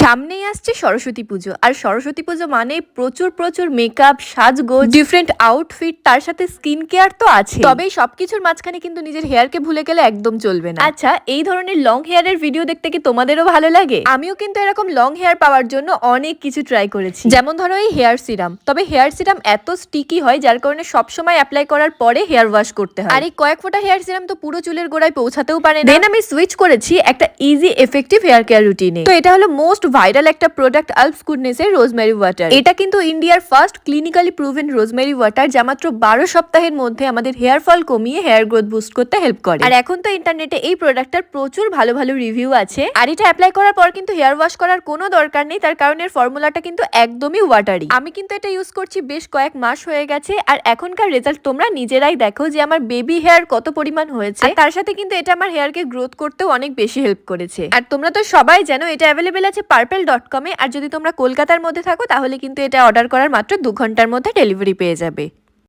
সামনেই আসছে সরস্বতী পুজো। আর সরস্বতী পুজো মানে প্রচুর প্রচুর মেকআপ সাজগোজ ডিফারেন্ট আউটফিট তার সাথে স্কিন কেয়ার তো আছে তবে সবকিছুর মাঝখানে কিন্তু নিজের হেয়ারকে ভুলে গেলে একদম চলবে না। আচ্ছা এই ধরনের লং হেয়ারের ভিডিও দেখতে কি তোমাদেরও ভালো লাগে? আমিও কিন্তু এরকম লং হেয়ার পাওয়ার জন্য অনেক কিছু ট্রাই করেছি। যেমন ধরো এই হেয়ার সিরাম তবে হেয়ার সিরাম এত স্টিকি হয় যার কারণে সবসময় অ্যাপ্লাই করার পরে হেয়ার ওয়াশ করতে হয়। আর এই কয়েক ফোঁটা হেয়ার সিরাম তো পুরো চুলের গোড়ায় পৌঁছাতেও পারে দেন আমি সুইচ করেছি একটা ইজি এফেক্টিভ হেয়ার কেয়ার রুটিনে তো এটা হলো মোস্ট ভাইরাল একটা প্রোডাক্ট আলফস গুডনেস এর রোজমেরি ওয়াটার এটা কিন্তু ইন্ডিয়ার first clinically proven rosemary water যা মাত্র বারো সপ্তাহের মধ্যে আমাদের হেয়ার ফল কমিয়ে হেয়ার গ্রোথ বুস্ট করতে হেল্প করে। আর এখন তো ইন্টারনেটে এই প্রোডাক্টটার প্রচুর ভালো ভালো রিভিউ আছে। আর এটা অ্যাপ্লাই করার পর কিন্তু হেয়ার ওয়াশ করার কোনো দরকার নেই, তার কারণ এর ফর্মুলাটা কিন্তু একদমই ওয়াটারি আমি কিন্তু এটা ইউজ করছি বেশ কয়েক মাস হয়ে গেছে, আর এখনকার রেজাল্ট তোমরা নিজেরাই দেখো যে আমার বেবি হেয়ার কত পরিমাণ হয়েছে। তার সাথে কিন্তু এটা আমার হেয়ারকে গ্রোথ করতেও অনেক বেশি হেল্প করেছে। আর তোমরা তো সবাই জানো এটা অ্যাভেলেবেল আছে পার্পেল ডট কমে আর যদি তোমরা কলকাতার মধ্যে থাকো, তাহলে কিন্তু এটা অর্ডার করার মাত্র দু ঘণ্টার মধ্যে ডেলিভারি পেয়ে যাবে।